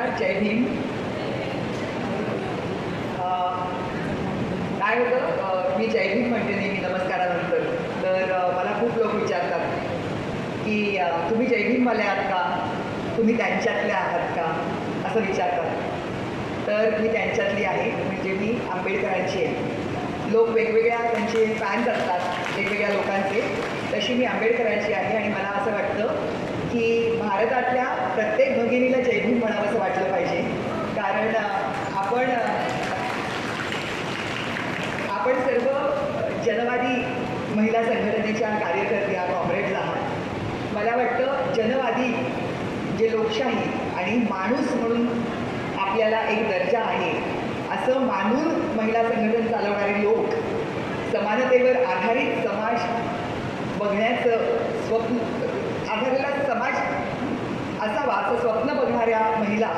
नमस्कार जय भीम काय होतं? मी जय भीम म्हणते नेहमी नमस्कारानंतर. तर मला खूप लोक विचारतात की तुम्ही जय भीमवाले आहात का? तुम्ही त्यांच्यातले आहात का? असं विचारतात. तर मी त्यांच्यातली आहे. म्हणजे मी आंबेडकरांची आहे. लोक वेगवेगळ्या त्यांचे फॅन्स असतात वेगवेगळ्या लोकांचे. तशी मी आंबेडकरांची आहे आणि मला असं वाटतं की भारतातल्या प्रत्येक भगिनीला जयभूम म्हणावं असं वाटलं पाहिजे. कारण आपण आपण सर्व जनवादी महिला संघटनेच्या कार्यकर्त्या कॉम्रेड्स आहात. मला वाटतं जनवादी जे लोकशाही आणि माणूस म्हणून आपल्याला एक दर्जा आहे असं मानून महिला संघटन चालवणारे लोक समानतेवर आधारित समाज बघण्याचं स्वप्न आधारित असावा असं स्वप्न बघणाऱ्या महिला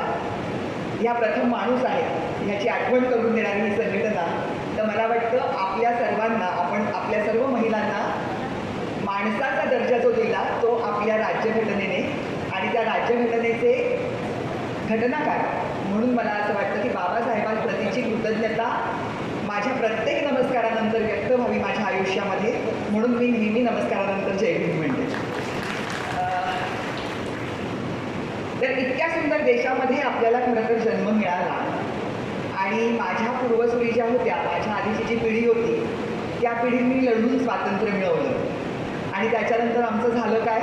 ह्या प्रथम माणूस आहेत. ह्याची आठवण करून देणारी ही संघटना. तर मला वाटतं आपल्या सर्वांना आपण आपल्या सर्व महिलांना माणसाचा दर्जा जो दिला तो आपल्या राज्यघटनेने आणि त्या राज्यघटनेचे घटनाकार म्हणून मला असं वाटतं की बाबासाहेबांप्रतीची कृतज्ञता माझ्या प्रत्येक नमस्कारानंतर व्यक्त व्हावी माझ्या आयुष्यामध्ये. म्हणून मी नेहमी नमस्कारानंतर जय भीम म्हणते. तर इतक्या सुंदर देशामध्ये आपल्याला खरं तर जन्म मिळाला आणि माझ्या पूर्वसुरी ज्या होत्या माझ्या आधीची जी पिढी होती त्या पिढींनी लढून स्वातंत्र्य मिळवलं. आणि त्याच्यानंतर आमचं झालं काय?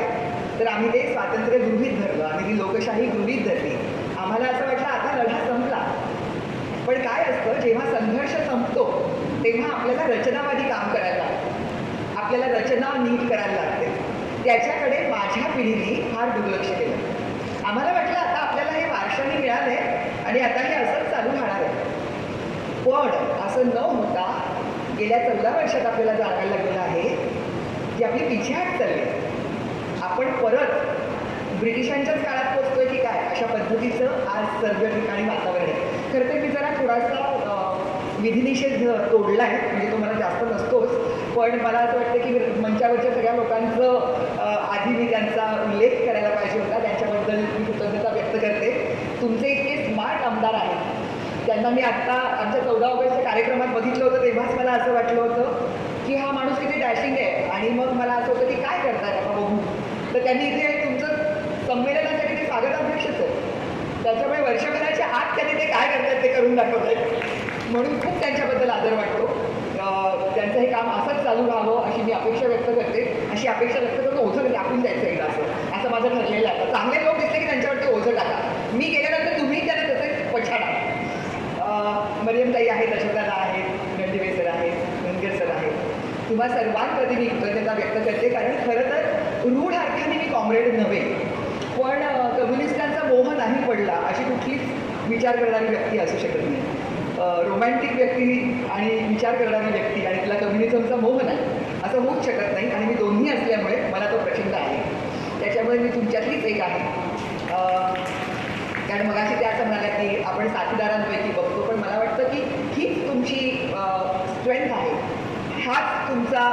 तर आम्ही ते स्वातंत्र्य गृहीत धरलं. आम्ही ती लोकशाही गृहीत धरली. आम्हाला असं वाटलं आता लढा संपला. पण काय असतं जेव्हा संघर्ष संपतो तेव्हा आपल्याला रचनावादी काम करायला लागतं. आपल्याला रचना नीट करायला लागते. त्याच्याकडे माझ्या पिढीने फार दुर्लक्ष केलं. आम्हाला वाटलं आता आपल्याला हे वारशाने मिळालं आहे आणि आता हे असंच चालू राहणार आहे. पण असं न होता गेल्या चौदा वर्षात आपल्याला जाणायला लागलेलं आहे. की आपली पिछेहाट चालली आपण परत ब्रिटिशांच्याच काळात पोचतोय की काय? अशा पद्धतीचं आज सर्व ठिकाणी वातावरण आहे. खरं तर मी जरा थोडासा विधिनिषेध तोडला आहे म्हणजे तो मला जास्त नसतोच. पण मला असं वाटतं की मंचावरच्या सगळ्या लोकांचं आधी मी त्यांचा उल्लेख करायला पाहिजे होता. त्यांच्याबद्दल मी कृतज्ञता व्यक्त करते. तुमचे इतके स्मार्ट आमदार आहेत. त्यांना मी आत्ता आमच्या चौदा ऑगस्टच्या कार्यक्रमात बघितलं होतं तेव्हाच मला असं वाटलं होतं की हा माणूस किती डॅशिंग आहे. आणि मग मला असं होतं की काय करतात आता बघू. तर त्यांनी इथे तुमचं संमेलनासाठी ते स्वागताध्यक्षच आहे. त्याच्यामुळे वर्षभराच्या आत त्यांनी ते काय करतात ते करून दाखवत आहेत म्हणून खूप त्यांच्याबद्दल आदर वाटतो. त्यांचं हे काम असंच चालू राहावं अशी मी अपेक्षा व्यक्त करते. अशी अपेक्षा व्यक्त करतो ओझं म्हणजे टाकून द्यायचं एकदा असं. असं माझं ठरलेलं आहे चांगले लोक दिसले की त्यांच्यावरती ओझं टाका. मी गेल्यानंतर तुम्ही त्यांना तसे पछाडा. अं, मरियमताई आहेत अशोकाला आहेत रणदिवे सर आहेत धनगर सर आहेत. तुम्हा सर्वांप्रती मी कृतज्ञता व्यक्त करते. कारण खरं तर रूढ अर्थाने मी कॉम्रेड नव्हे. पण कम्युनिस्टांचा मोह नाही पडला अशी कुठलीच विचार करणारी व्यक्ती असू शकत नाही. रोमॅन्टिक व्यक्ती आणि विचार करणारी व्यक्ती आणि तिला कम्युनिझमचा मोह नाही असं होऊच शकत नाही. आणि मी दोन्ही असल्यामुळे मला तो प्रचंड आहे. त्याच्यामुळे मी तुमच्यातलीच एक आहे. कारण मगाशी त्या असं म्हणाल्या की आपण साथीदारांपैकी बघतो पण मला वाटतं की हीच तुमची स्ट्रेंथ आहे. हाच तुमचा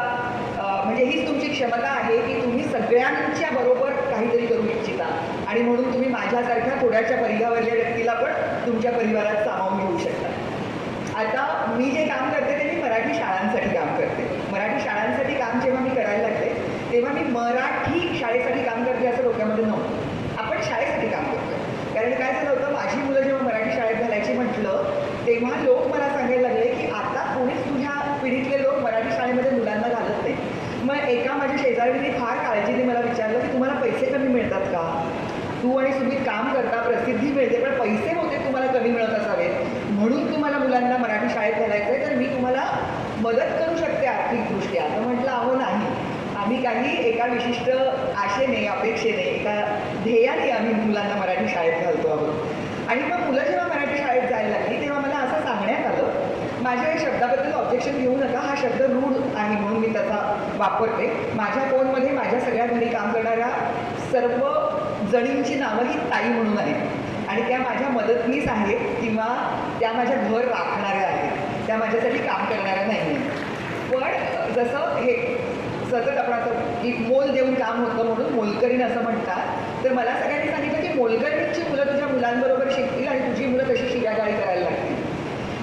म्हणजे हीच तुमची क्षमता आहे की तुम्ही सगळ्यांच्या बरोबर काहीतरी करू इच्छिता. आणि म्हणून तुम्ही माझ्यासारख्या थोड्याशा परिघावरल्या व्यक्तीला पण तुमच्या परिवारात आता मी जे काम करते ते मी मराठी शाळांसाठी काम करते मराठी शाळांसाठी काम जेव्हा मी करायला लागते तेव्हा मी मराठी शाळेसाठी काम करते असं डोक्यामध्ये नव्हतं आपण शाळेसाठी काम करतो कारण काय झालं होतं माझी मुलं जेव्हा मराठी शाळेत घालायची म्हटलं तेव्हा लोक मला सांगायला लागले की आता कोणीच तुझ्या पिढीतले लोक मराठी शाळेमध्ये मुलांना घालत नाही मग एका माझ्या शेजारीने फार काळजीने मला विचारलं की तुम्हाला पैसे कमी मिळतात का तू आणि तुम्ही काम करता प्रसिद्धी मिळते पण पैसे होते तुम्हाला कमी मिळत असावे म्हणून तुम्हाला मुलांना मराठी शाळेत घालायचं आहे तर मी तुम्हाला मदत करू शकते आर्थिकदृष्ट्या तर म्हटलं अहो नाही आम्ही काही एका विशिष्ट आशेने अपेक्षेने एका ध्येयाने आम्ही मुलांना मराठी शाळेत घालतो आहोत आणि मग मुलं जेव्हा मराठी शाळेत जायला लागली तेव्हा मला असं सांगण्यात आलं माझ्या या शब्दाबद्दल ऑब्जेक्शन घेऊ नका हा शब्द रूढ आहे म्हणून मी त्याचा वापरते. माझ्या फोनमध्ये माझ्या सगळ्या घरी काम करणाऱ्या सर्व जणींची नावं ही ताई म्हणून आहेत. आणि त्या माझ्या मदतनीस आहेत किंवा त्या माझ्या घर राखणाऱ्या आहेत. त्या माझ्यासाठी काम करणाऱ्या नाही आहेत. पण जसं हे सतत आपण असं की मोल देऊन काम होतं म्हणून मोलकरीण असं म्हणतात तर मला सगळ्यांनी सांगितलं की मोलकरीणची मुलं तुझ्या मुलांबरोबर शिकतील आणि तुझी मुलं तशी शिगागाळी करायला लागतील.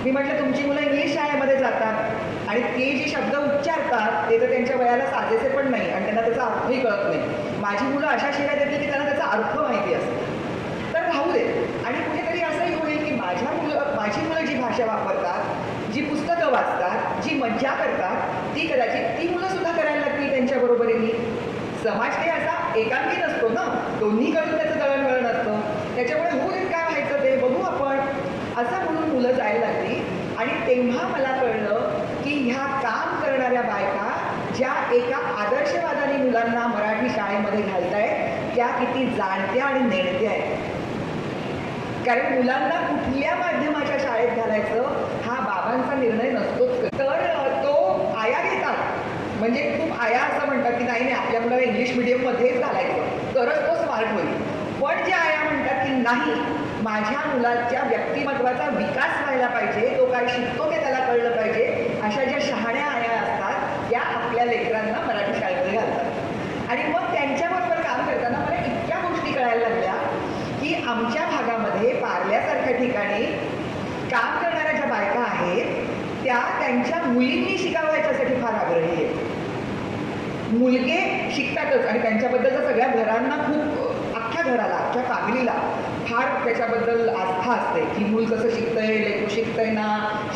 मी म्हटलं तुमची मुलं इंग्लिश शाळेमध्ये जातात. आणि ते जे शब्द उच्चारतात ते तर त्यांच्या वयाला साजेसे पण नाही आणि त्यांना त्याचा अर्थही कळत नाही. माझी मुलं अशा शाळेत येतील की त्यांना त्याचा अर्थ माहिती असतो. तर राहू दे. आणि कुठेतरी असंही होईल की माझ्या मुलं माझी मुलं जी भाषा वापरतात जी पुस्तकं वाचतात जी मज्जा करतात ती कदाचित ती मुलं सुद्धा करायला लागतील त्यांच्या बरोबरीने. समाज काही असा एकांकी नसतो ना? दोन्हीकडून त्याचं दळणवळण असतं. त्याच्यामुळे होऊ देत काय व्हायचं ते बघू आपण. असं म्हणून मुलं जायला लागली. आणि तेव्हा मला कळलं की ह्या काम करणाऱ्या बायका ज्या एका आदर्शवादाने मुलांना मराठी शाळेमध्ये घालतायत त्या किती जाणत्या आणि नेणत्या आहेत. कारण मुलांना कुठल्या माध्यमाच्या शाळेत घालायचं हा बाबांचा निर्णय नसतोच तर तो आया घेतात. म्हणजे खूप आया असं म्हणतात की नाही नाही आपल्या मुलाला इंग्लिश मिडियममध्येच घालायचं. तरच तो स्मार्ट होईल. पण जे आया म्हणतात की नाही माझ्या मुलाच्या व्यक्तिमत्वाचा विकास व्हायला पाहिजे तो काय शिकतो ते त्याला कळलं पाहिजे? अशा ज्या शहाण्या आया असतात आपल्या लेकरांना मराठी शाळेमध्ये घालतात. आणि मग त्यांच्याबरोबर काम करताना मला इतक्या गोष्टी कळायला लागल्या की आमच्या भागामध्ये पार्ल्यासारख्या ठिकाणी काम करणाऱ्या ज्या बायका आहेत त्या त्यांच्या मुलींनी शिकावं याच्यासाठी फार आग्रही आहेत. मुलगे शिकतातच आणि त्यांच्याबद्दलचा सगळ्या घरांना खूप अख्ख्या घराला अख्ख्या फॅमिलीला फार त्याच्याबद्दल आस्था असते की मूल कसं शिकतंय लेकू शिकतंय ना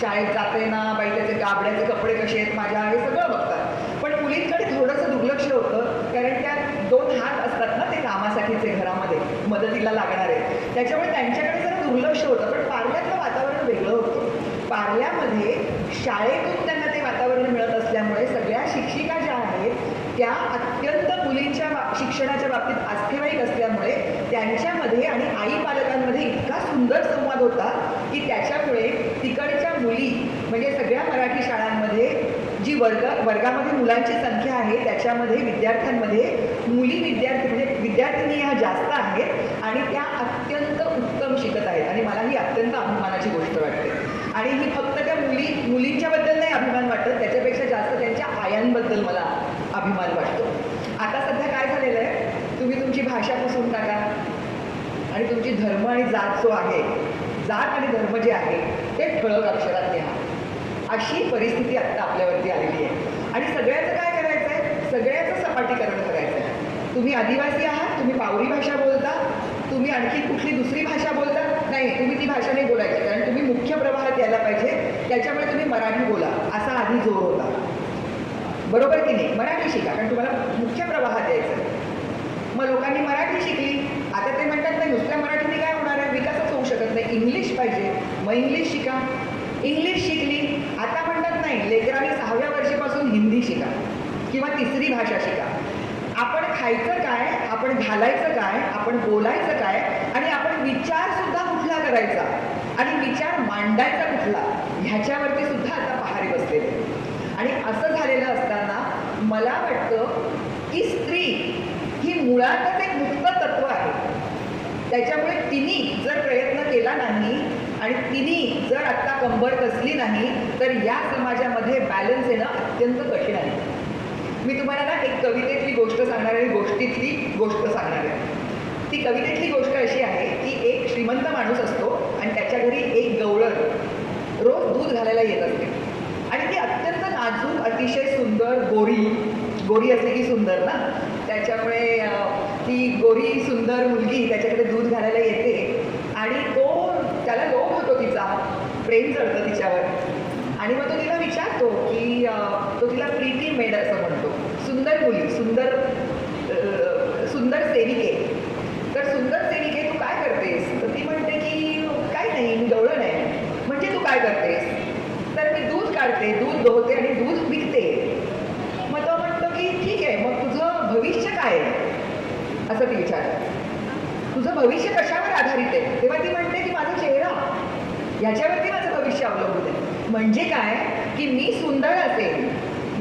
शाळेत जाते ना बाई त्याचे गाबड्याचे कपडे कसे आहेत माझ्या हे सगळं बघतात पण मुलींकडे थोडंसं दुर्लक्ष होतं कारण त्या दोन हात असतात ना ते कामासाठीचे घरामध्ये मदतीला लागणारे. त्याच्यामुळे त्यांच्याकडे जरा दुर्लक्ष होतं पण पार्ल्यातलं वातावरण वेगळं होतं. पार्ल्यामध्ये शाळेतून त्यांना ते वातावरण मिळत असल्यामुळे सगळ्या शिक्षिका ज्या आहेत त्या अत्यंत मुलींच्या बा- शिक्षणाच्या बाबतीत आस्थेवाईक असल्यामुळे त्यांच्यामध्ये आणि आई पालकांमध्ये इतका सुंदर संवाद होता की त्याच्यामुळे तिकडच्या मुली म्हणजे सगळ्या मराठी वर्ग वर्गामध्ये मुलांची संख्या आहे त्याच्यामध्ये विद्यार्थ्यांमध्ये मुली विद्यार्थी म्हणजे विद्यार्थिनी ह्या जास्त आहेत आणि त्या अत्यंत उत्तम शिकत आहेत. आणि मला ही अत्यंत अभिमानाची गोष्ट वाटते. आणि ही फक्त त्या मुली मुलींच्याबद्दल नाही अभिमान वाटत त्याच्यापेक्षा जास्त त्यांच्या आयांबद्दल मला अभिमान वाटतो. आता सध्या काय झालेलं आहे? तुम्ही तुमची भाषा पुसून टाका. आणि तुमची धर्म आणि जात जो आहे जात आणि धर्म जे आहे ते ठळक अक्षरात अशी परिस्थिती आत्ता आपल्यावरती आलेली आहे. आणि सगळ्याचं काय करायचं आहे सगळ्याचं सपाटीकरण करायचं आहे तुम्ही आदिवासी आहात तुम्ही पावरी भाषा बोलता तुम्ही आणखी कुठली दुसरी भाषा बोलता? नाही तुम्ही ती भाषा नाही बोलायची. कारण तुम्ही मुख्य प्रवाहात यायला पाहिजे. त्याच्यामुळे तुम्ही मराठी बोला. असा आधी जोर होता. बरोबर की नाही? मराठी शिका कारण तुम्हाला मुख्य प्रवाहात यायचं आहे. मग लोकांनी मराठी शिकली. आता ते म्हणतात नाही नुसत्या मराठीने काय होणार आहे? विकासच होऊ शकत नाही. इंग्लिश पाहिजे. मग इंग्लिश शिका. इंग्लिश शिकली आता म्हणतात नाही लेकरांनी सहाव्या वर्षीपासून हिंदी शिका किंवा तिसरी भाषा शिका. आपण खायचं काय आपण घालायचं काय आपण बोलायचं काय आणि आपण विचार सुद्धा कुठला करायचा आणि विचार मांडायचा कुठला ह्याच्यावरती सुद्धा आता पहारी बसलेले. आणि असं झालेलं असताना मला वाटतं की स्त्री ही मुळातच एक मुक्त तत्व आहे. त्याच्यामुळे तिने जर प्रयत्न केला नाही आणि तिने जर आत्ता कंबर कसली नाही तर या समाजामध्ये बॅलन्स येणं अत्यंत कठीण आहे. मी तुम्हाला ना एक कवितेतली गोष्ट सांगणार आहे गोष्टीतली गोष्ट सांगणार आहे. ती कवितेतली गोष्ट अशी आहे की एक श्रीमंत माणूस असतो आणि त्याच्या घरी एक गवळण रोज दूध घालायला येत असते. आणि ती अत्यंत नाजूक अतिशय सुंदर गोरी गोरी असली की सुंदर ना? त्याच्यामुळे ती गोरी सुंदर मुलगी त्याच्याकडे दूध घालायला येते आणि तो त्याला लोभ होतो तिचा प्रेम चढतं तिच्यावर. आणि मग तो तिला विचारतो की तो तिला प्रीती मेड असं म्हणतो. सुंदर मुली सुंदर सुंदर सेविके. तर सुंदर सेविके तू काय करतेस? तर ती म्हणते की काय नाही मी गवळण आहे. म्हणजे तू काय करतेस? तर मी दूध काढते दूध दोहते आणि दूध विकते. मग तो म्हणतो की ठीक आहे मग तुझं भविष्य काय आहे? असं ती विचारते. तुझं भविष्य कशावर आधारित आहे? तेव्हा ती म्हणते की माझा चेहरा. याच्यावरती माझं भविष्य अवलंबून आहे म्हणजे काय? की मी सुंदर असेल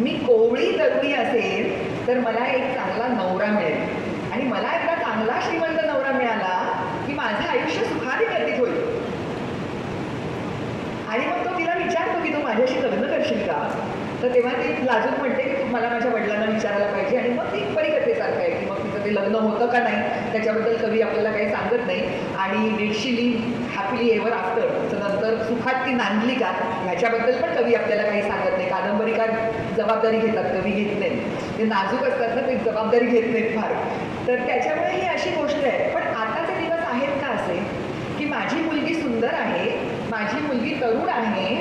मी कोवळी तरुणी असेल तर मला एक चांगला नवरा मिळेल. आणि मला एकदा चांगला श्रीमंत नवरा मिळाला की माझं आयुष्य सुखाने व्यतीत होईल. आणि मग तो तिला विचारतो की तू माझ्याशी लग्न करशील का? तर तेव्हा ती लाजून म्हणते की तू मला माझ्या वडिलांना विचारायला पाहिजे. आणि मग ती परिकथेसारखं ते लग्न होतं का नाही त्याच्याबद्दल कवी आपल्याला काही सांगत नाही. आणि निडशिली लिव्ह एव्हर आफ्टर नंतर सुखात ती नांदली का ह्याच्याबद्दल पण कवी आपल्याला काही सांगत नाही. कादंबरीकार जबाबदारी घेतात कवी घेत नाही ते नाजूक असतात ना ते जबाबदारी घेत नाहीत फार. तर त्याच्यामुळे ही अशी गोष्ट आहे. पण आताचे दिवस आहेत का असे की माझी मुलगी सुंदर आहे माझी मुलगी तरुण आहे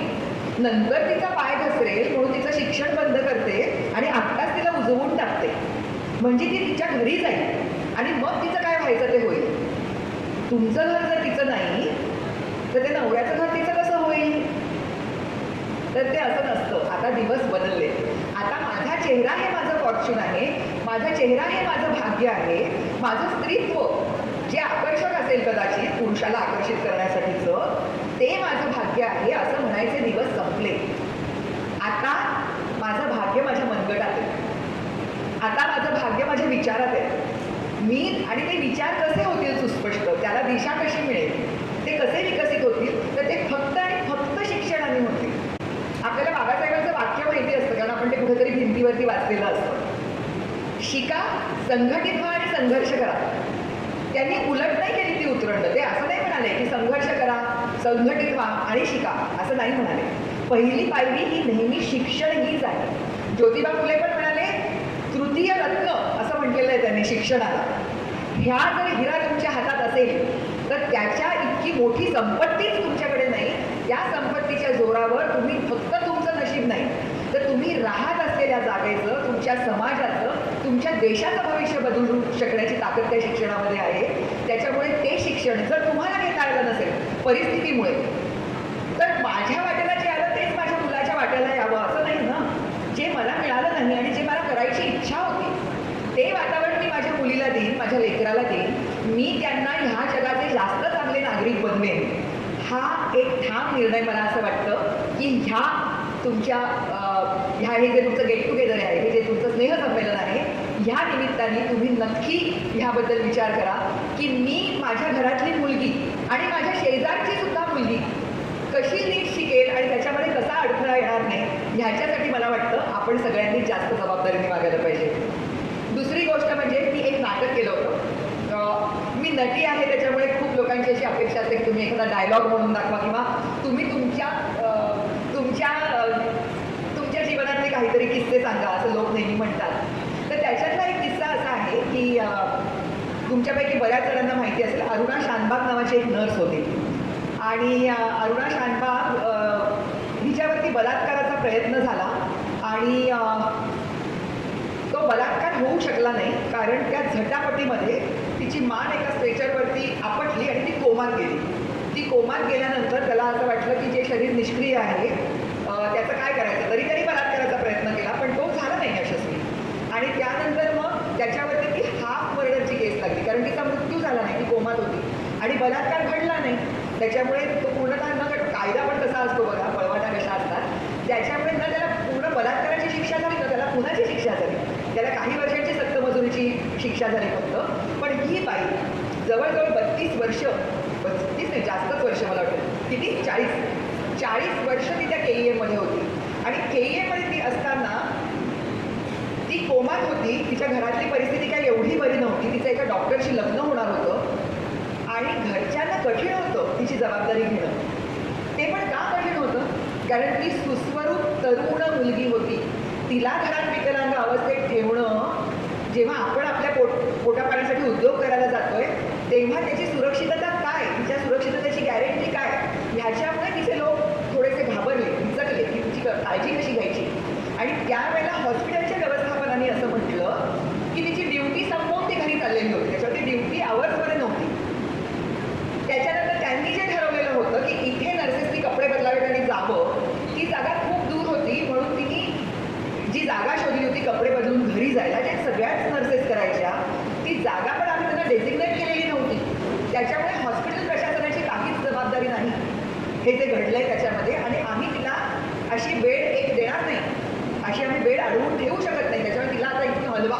नंतर तिचा पाय घसरेल म्हणून तिचं शिक्षण बंद करते आणि आत्ताच तिला उजवून टाकते म्हणजे ती तिच्या घरी जाईल आणि मग तिचं काय व्हायचं ते होईल? तुमचं घर जर तिचं नाही तर ते नवऱ्याचं घर तिचं कसं होईल? तर ते असं नसतं. आता दिवस बदलले. आता माझा चेहरा हे माझं फॉर्च्यून आहे. माझा चेहरा हे माझं भाग्य आहे. माझं स्त्रीत्व जे आकर्षक असेल कदाचित पुरुषाला आकर्षित करण्यासाठीचं ते माझं भाग्य आहे असं म्हणायचे दिवस संपले. आता माझं भाग्य माझ्या आता माझं भाग्य माझ्या विचारात आहे. मी आणि ते विचार कसे होतील सुस्पष्ट? त्याला दिशा कशी मिळेल? ते कसे विकसित होतील? तर ते फक्त आणि फक्त शिक्षणाने होतील. आपल्याला बाबासाहेबांचं वाक्य माहिती असतं कारण आपण ते कुठेतरी भिंतीवरती वाचलेलं असतं. शिका संघटित व्हा आणि संघर्ष करा. त्यांनी उलट नाही केली ती उतरंड. ते असं नाही म्हणाले की संघर्ष करा संघटित व्हा आणि शिका. असं नाही म्हणाले. पहिली पायरी ही नेहमी शिक्षण हीच आहे. ज्योतिबा फुले पण तृतीय रत्न असं म्हटलेलं आहे त्यांनी शिक्षणाला. ह्या जर हिरा तुमच्या हातात असेल तर त्याच्या इतकी मोठी संपत्तीच तुमच्याकडे नाही. या संपत्तीच्या जोरावर तुम्ही फक्त तुमचं नशीब नाही. तर तुम्ही राहत असलेल्या जागेचं तुमच्या समाजाचं तुमच्या देशाचं भविष्य बदलू शकण्याची ताकद त्या शिक्षणामध्ये आहे. त्याच्यामुळे ते शिक्षण जर तुम्हाला घेता आलं नसेल परिस्थितीमुळे तर माझ्या वाट्याला जे आलं तेच माझ्या मुलाच्या वाट्याला यावं असं नाही ना जे मला मिळालं नाही आणि जे मला करायची इच्छा होती ते वातावरण मी माझ्या मुलीला देईन माझ्या लेकराला देईन मी त्यांना ह्या जगाचे जास्त चांगले नागरिक बनवेन हा एक ठाम निर्णय मला असं वाटतं की ह्या तुमच्या ह्या हे जे तुमचं गेट टुगेदर आहे हे जे तुमचं स्नेहसंमेलन आहे ह्या निमित्ताने तुम्ही नक्की ह्याबद्दल विचार करा की मी माझ्या घरातली मुलगी आणि माझ्या शेजारची सुद्धा मुलगी कशी नीट शिकेल आणि त्याच्यामध्ये कसा अडथळा येणार नाही ह्याच्यासाठी मला वाटतं आपण सगळ्यांनी जास्त जबाबदारीने वागायला पाहिजे दुसरी गोष्ट म्हणजे मी एक नाटक केलं होतं अं, मी नटी आहे त्याच्यामुळे खूप लोकांची अशी अपेक्षा असते की तुम्ही एखादा डायलॉग म्हणून दाखवा किंवा तुम्ही तुमच्या तुमच्या तुमच्या जीवनातले काहीतरी किस्से सांगा असं लोक नेहमी म्हणतात. तर त्याच्यातला एक किस्सा असा आहे की तुमच्यापैकी बऱ्याच जणांना माहिती असेल अरुणा शानबाग नावाची एक नर्स होती. आणि अरुणा शानबाग हिच्यावरती बलात्काराचा प्रयत्न झाला आणि तो बलात्कार होऊ शकला नाही कारण त्या झटापटीमध्ये तिची मान एका स्ट्रेचरवरती आपटली आणि ती कोमात गेली. ती कोमात गेल्यानंतर त्याला असं वाटलं की जे शरीर निष्क्रिय आहे त्याचं काय करायचं? तरी तरी बलात्काराचा प्रयत्न केला पण तो झाला नाही यशस्वी. आणि त्यानंतर मग त्याच्यावरती ती हाफ मर्डरची केस लागली कारण तिचा मृत्यू झाला नाही ती कोमात होती. आणि बलात्कार घडला नाही. त्याच्यामुळे तो पूर्णतः न घड कायदा पण कसा असतो बघा पळवाटा कशा असतात. त्याच्यामुळे न त्याला पूर्ण बलात्काराची शिक्षा झाली ना त्याला पुन्हाची शिक्षा झाली. त्याला काही वर्षांची सक्तमजुरीची शिक्षा झाली फक्त. जवळजवळ बत्तीस वर्ष बत्तीस नाही जास्तच वर्ष मला वाटतं. किती? चाळीस. चाळीस वर्ष ती त्या के ई एमध्ये होती. आणि के ई एमध्ये ती असताना ती कोमात होती. तिच्या घरातली परिस्थिती काय एवढी बरी नव्हती. तिचं एका डॉक्टरशी लग्न होणार होतं. आणि घरच्यांना कठीण होतं तिची जबाबदारी घेणं. ते पण का कठीण होतं? कारण ती सुस्वरूप तरुण मुलगी होती. तिला घरात विकलांग अवस्थेत ठेवणं जेव्हा आपण आपल्या पोट पोटापाण्यासाठी उद्योग करायला तेव्हा त्याची सुरक्षितता काय तिच्या सुरक्षिततेची गॅरंटी काय ह्याच्यामुळे तिचे लोक थोडेसे घाबरले विचकले की तिची क- काळजी कशी घ्यायची आणि त्यावेळेला हॉस्पिटलच्या व्यवस्थापनाने असं म्हटलं की तिची ड्युटी संपवून ती घरी चाललेली होती त्याच्यावर ती ड्युटी आवर्समध्ये नव्हती त्याच्यानंतर त्यांनी जे ठरवलेलं होतं की इथे नर्सेसनी कपडे बदलावेत आणि जावं ती जागा खूप दूर होती म्हणून तिने जी जागा शोधली होती कपडे बदलून घरी जायला जे सगळ्याच नर्सेस करायच्या ती जागा पण आम्ही त्यांना डेसिग्नेट केलेली नव्हती त्याच्यामुळे हॉस्पिटल प्रशासनाची काहीच जबाबदारी नाही हे जे घडलंय त्याच्यामध्ये आणि आम्ही तिला अशी बेड एक देणार नाही अशी आम्ही बेड अडवून ठेवू शकत नाही त्याच्यामुळे तिला आता इथून हलवा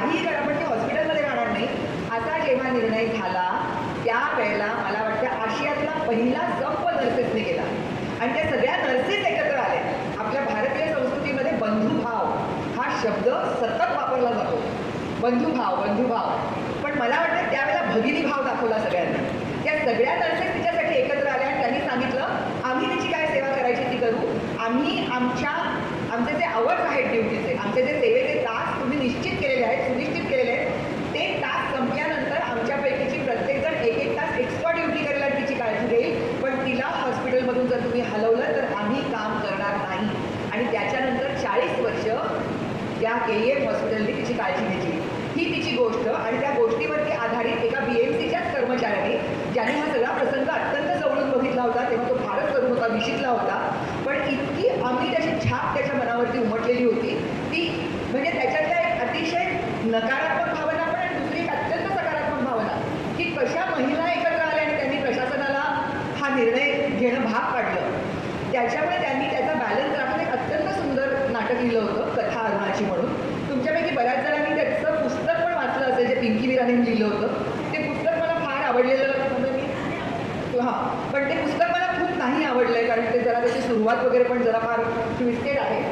काहीही करा पण ती हॉस्पिटलमध्ये राहणार नाही असा जेव्हा निर्णय झाला त्यावेळेला मला वाटतं आशियातला पहिला जंप नर्सेसने केला. आणि त्या सगळ्या नर्सेस एकत्र आल्या आपल्या भारतीय संस्कृतीमध्ये बंधुभाव हा शब्द सतत वापरला जातो. बंधुभाव बंधुभाव पण मला वाटतं त्यावेळेला भगिनी भाव दाखवला सगळ्यांना. त्या सगळ्या नर्सेस तिच्यासाठी एकत्र आल्या आणि त्यांनी सांगितलं आम्ही तिची काय सेवा करायची ती करू? आम्ही आमच्या आमचे जे आवर्स आहेत ड्युटीचे आमचे जे सेवे तास तुम्ही निश्चित केलेले आहेत सुनिश्चित केलेले आहेत ते तास संपल्यानंतर आमच्यापैकीची प्रत्येकजण एक एक तास एक्स्ट्रा ड्युटी करायला तिची काळजी घेईल पण तिला हॉस्पिटलमधून जर तुम्ही हलवलं तर आम्ही काम करणार नाही आणि त्याच्यानंतर चाळीस वर्ष त्या के एम हॉस्पिटलने तिची काळजी घेतली. ही तिची गोष्ट आणि त्या गोष्टीवरती आधारित एका बी एम सीच्याच कर्मचाऱ्याने ज्याने हा सगळा प्रसंग अत्यंत जवळून बघितला होता तेव्हा तो फारच तरुण होता विशितला होता पण इतकी अमित अशी छाप त्याच्या मनावरती उमटलेली होती ती म्हणजे त्याच्यातल्या एक अतिशय नकारात्मक भावना पण आणि दुसरी एक अत्यंत सकारात्मक भावना की कशा महिला एकत्र आल्या आणि त्यांनी प्रशासनाला हा निर्णय घेणं भाग पाडलं त्याच्यामुळे त्यांनी त्याचा बॅलन्स राखून एक अत्यंत सुंदर नाटक लिहिलं होतं कथा अरुणाची म्हणून तुमच्यापैकी बऱ्याच जणांनी त्याचं पुस्तक पण वाचलं असेल जे पिंकी विराने लिहिलं होतं ते पुस्तक मला फार आवडलेलं म्हणजे मी हां पण ते पुस्तक मला खूप नाही आवडलं आहे कारण ते जरा त्याची सुरुवात वगैरे पण जरा फार ट्विस्टेड आहे.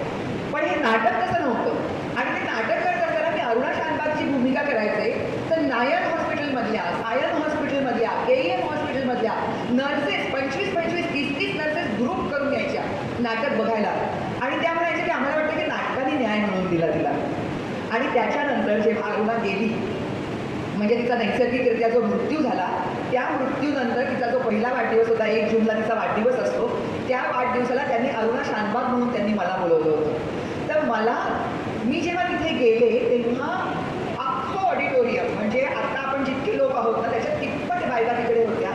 पण हे नाटक तसं नव्हतं. आणि ते नाटक करत असताना मी अरुणा शानबागची भूमिका करायचे. तर नायन हॉस्पिटलमधल्या सायन हॉस्पिटलमधल्या के एम हॉस्पिटलमधल्या नर्सेस पंचवीस पंचवीस तीस तीस नर्सेस ग्रुप करून यायच्या नाटक बघायला. आणि त्या म्हणायच्या की आम्हाला वाटतं की नाटकाने न्याय म्हणून दिला तिला. आणि त्याच्यानंतर जेव्हा अरुणा गेली म्हणजे तिचा नैसर्गिकरित्या जो मृत्यू झाला त्या मृत्यूनंतर तिचा जो पहिला वाढदिवस होता एक जूनला तिचा वाढदिवस असतो त्या वाढदिवसाला त्यांनी अरुणा शानबाग म्हणून त्यांनी मला बोलवलं होतं. तर मला मी जेव्हा तिथे गेले तेव्हा अख्खं ऑडिटोरियम म्हणजे आता आपण जितके लोक आहोत ना त्याच्यात तिप्पट बायका तिकडे होत्या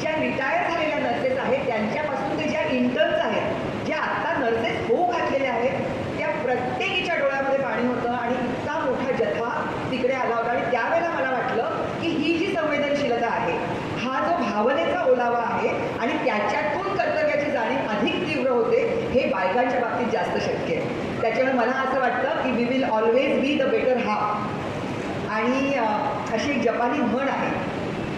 ज्या रिटायर झालेल्या नर्सेस आहेत त्यांच्यापासून ते ज्या इंटर्न्स आहेत ज्या आत्ता नर्सेस होऊ घातलेल्या आहेत त्या प्रत्येकीच्या डोळ्यामध्ये पाणी होतं आणि इतका मोठा जथा तिकडे आला होता आणि त्यावेळेला मला वाटलं की ही जी संवेदनशीलता आहे हा जो भावनेचा ओलावा आहे आणि त्याच्यातून कर्तव्याची जाणीव अधिक तीव्र होते हे बायकांच्या बाबतीत जास्त शक्य आहे त्याच्यामुळे मला असं वाटतं की we will always be the better half आणि अशी एक जपानी म्हण आहे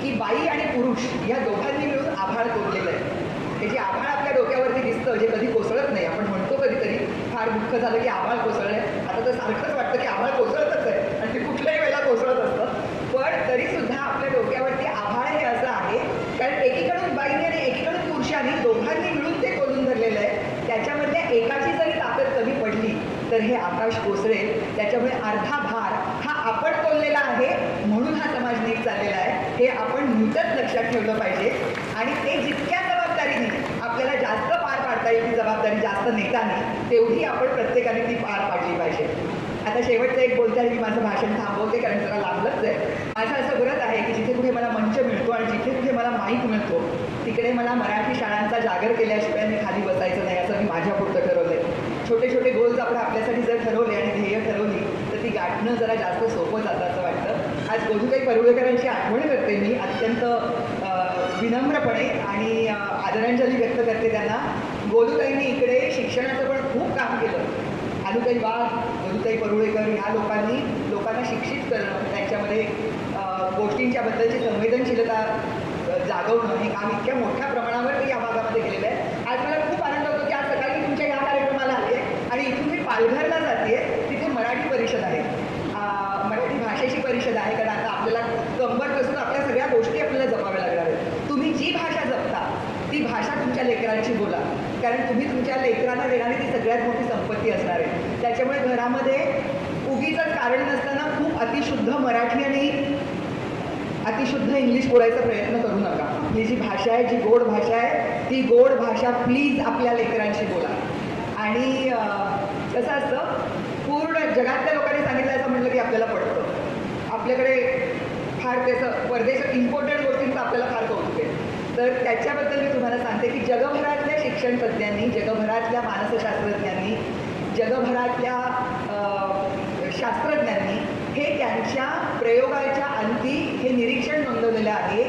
की बाई आणि पुरुष या दोघांनी मिळून आभाळ कोरलेलं आहे. त्याची आभाळ आपल्या डोक्यावरती दिसतं जे कधी कोसळत नाही आपण म्हणतो कधीतरी फार दुःख झालं की आभाळ कोसळलंय. आता तर सारखंच वाटतं की आभाळ कोसळतच आहे आणि ते कुठल्याही वेळेला कोसळत असतं पण तरीसुद्धा आपल्या डोक्यावरती आभाळ हे असं आहे कारण एकीकडून बाईने आणि एकीकडून पुरुषांनी दोघांनी मिळून ते कोलून धरलेलं आहे त्याच्यामधल्या एकाची जरी ताकद कमी पडली तर हे आकाश कोसळेल त्याच्यामुळे अर्धा भार हा आपण बोललेला आहे म्हणून हा समाज नीट चाललेला आहे. हे आपण नीटच लक्षात ठेवलं पाहिजे. आणि ते जितक्या जबाबदारीने आपल्याला जास्त पार पाडता येईल ती जबाबदारी जास्त नेताने तेवढी आपण प्रत्येकाने ती पार पाडली पाहिजे. आता शेवटचं एक बोलते आहे मी माझं भाषण थांबवते कारण जरा लांबलंच आहे. माझं असं व्रत आहे की जिथे कुठे मला मंच मिळतो आणि जिथे कुठे मला माईक मिळतो तिकडे मला मराठी शाळांचा जागर केल्याशिवाय मी खाली बसायचं नाही असं मी माझ्या पुरतं ठरवलं आहे छोटे छोटे गोल्स आपण आपल्यासाठी जर ठरवले आणि ध्येय ठरवली तर ती गाठणं जरा जास्त सोपं जातं असं वाटतं. आज गोधुताई परुळेकरांची आठवण करते मी अत्यंत विनम्रपणे आणि आदरांजली व्यक्त करते त्यांना. गोधुताईंनी इकडे शिक्षणाचं पण खूप काम केलं. अनुताई वाघ मधुताई परुळेकर ह्या लोकांनी लोकांना शिक्षित करणं त्यांच्यामध्ये गोष्टींच्या बद्दलची संवेदनशीलता जागवणं हे काम इतक्या मोठ्या प्रमाणावर या भागामध्ये केलेलं आहे आज मला खूप आनंद होतो की आज सकाळी मी तुमच्या या कार्यक्रमाला आले आणि इथून मी पालघरला जाते तिथे मराठी परिषद आहे. मराठी भाषेची परिषद आहे. कारण आता आपल्याला कंबर बसून आपल्या सगळ्या गोष्टी आपल्याला जपाव्या लागणार आहेत. तुम्ही जी भाषा जपता ती भाषा तुमच्या लेकरांची बोला. कारण तुम्ही तुमच्या लेकरांना देणारी ती सगळ्यात मोठी संपत्ती असणार आहे. त्याच्यामुळे घरामध्ये उगीच कारण नसताना खूप अतिशुद्ध मराठी आणि अतिशुद्ध इंग्लिश बोलायचा प्रयत्न करू नका. ही जी भाषा आहे जी गोड भाषा आहे ती गोड भाषा प्लीज आपल्या लेकरांशी बोला. कसं असतं? पूर्ण जगातल्या लोकांनी सांगितलं असं म्हटलं की आपल्याला पडतं. आपल्याकडे फार त्याचं परदेशात इम्पॉर्टंट गोष्टींचं आपल्याला फार कौतुक आहे. तर त्याच्याबद्दल मी तुम्हाला सांगते की जगभरातल्या शिक्षण तज्ज्ञांनी जगभरातल्या मानसशास्त्रज्ञांनी जगभरातल्या शास्त्रज्ञांनी हे त्यांच्या प्रयोगाच्या अंती हे निरीक्षण नोंदवलेलं आहे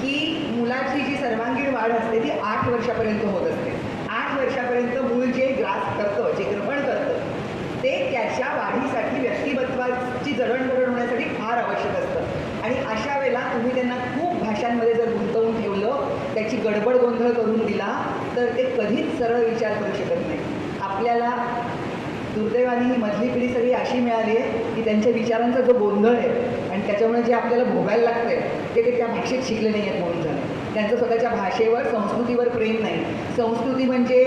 की मुलाची जी सर्वांगीण वाढ असते ती आठ वर्षापर्यंत होत असते. वर्षापर्यंत मूल जे ग्रास करतं जे ग्रहण करतं ते त्याच्या वाढीसाठी व्यक्तिमत्वाची जडणघडण होण्यासाठी फार आवश्यक असतं. आणि अशा वेळेला तुम्ही त्यांना खूप भाषांमध्ये जर गुंतवून ठेवलं त्याची गडबड गोंधळ करून दिला तर ते कधीच सरळ विचार करू शकत नाही. आपल्याला दुर्दैवाने ही मधली पिढी सगळी अशी मिळाली आहे की त्यांच्या विचारांचा जो गोंधळ आहे आणि त्याच्यामुळे जे आपल्याला भोगायला लागतंय ते ते त्या भाषेत शिकले नाही आहेत म्हणून झालं. त्यांचं स्वतःच्या भाषेवर संस्कृतीवर प्रेम नाही. संस्कृती म्हणजे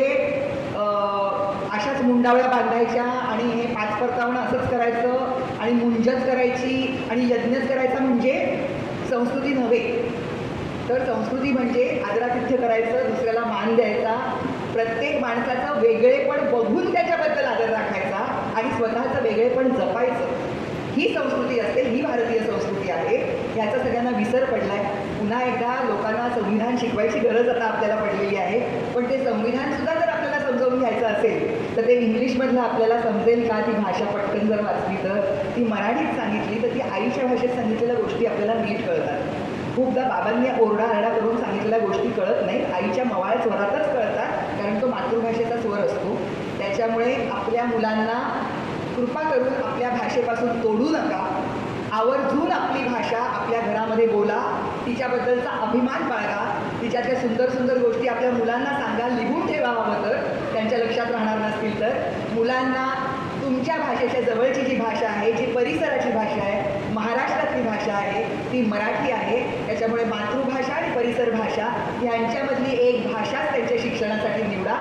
अशाच मुंडावळ्या बांधायच्या आणि हे पाच परतावणं असंच करायचं आणि मुंजच करायची आणि यज्ञच करायचा म्हणजे संस्कृती नव्हे. तर संस्कृती म्हणजे आदरातिथ्य करायचं दुसऱ्याला मान द्यायचा प्रत्येक माणसाचं वेगळेपण बघून त्याच्याबद्दल आदर राखायचा आणि स्वतःचं वेगळेपण जपायचं. ही संस्कृती असते ही भारतीय संस्कृती आहे. याचा सगळ्यांना विसर पडला आहे पुन्हा एकदा लोकांना संविधान शिकवायची गरज आता आपल्याला पडलेली आहे. पण ते संविधान सुद्धा जर आपल्याला समजावून घ्यायचं असेल तर ते इंग्लिशमधलं आपल्याला समजेल का? ती भाषा पटकन जर वाचली तर ती मराठीत सांगितली तर ती आईच्या भाषेत सांगितलेल्या गोष्टी आपल्याला नीट कळतात. खूपदा बाबांनी ओरडा आरडा करून सांगितलेल्या गोष्टी कळत नाही. आईच्या मवाळ स्वरातच कळतात कारण तो मातृभाषेचा स्वर असतो. त्याच्यामुळे आपल्या मुलांना कृपा करून आपल्या भाषेपासून तोडू नका. आवर्जून आपली भाषा आपल्या घरामध्ये बोला. तिच्याबद्दलचा अभिमान बाळगा. तिच्यातल्या सुंदर सुंदर गोष्टी आपल्या मुलांना सांगा. लिहून ठेवा हवं तर त्यांच्या लक्षात राहणार नसतील तर. मुलांना तुमच्या भाषेच्या जवळची जी भाषा आहे जी परिसराची भाषा आहे महाराष्ट्रातली भाषा आहे ती मराठी आहे. त्याच्यामुळे मातृभाषा आणि परिसर भाषा यांच्यामधली एक भाषाच त्यांच्या शिक्षणासाठी निवडा.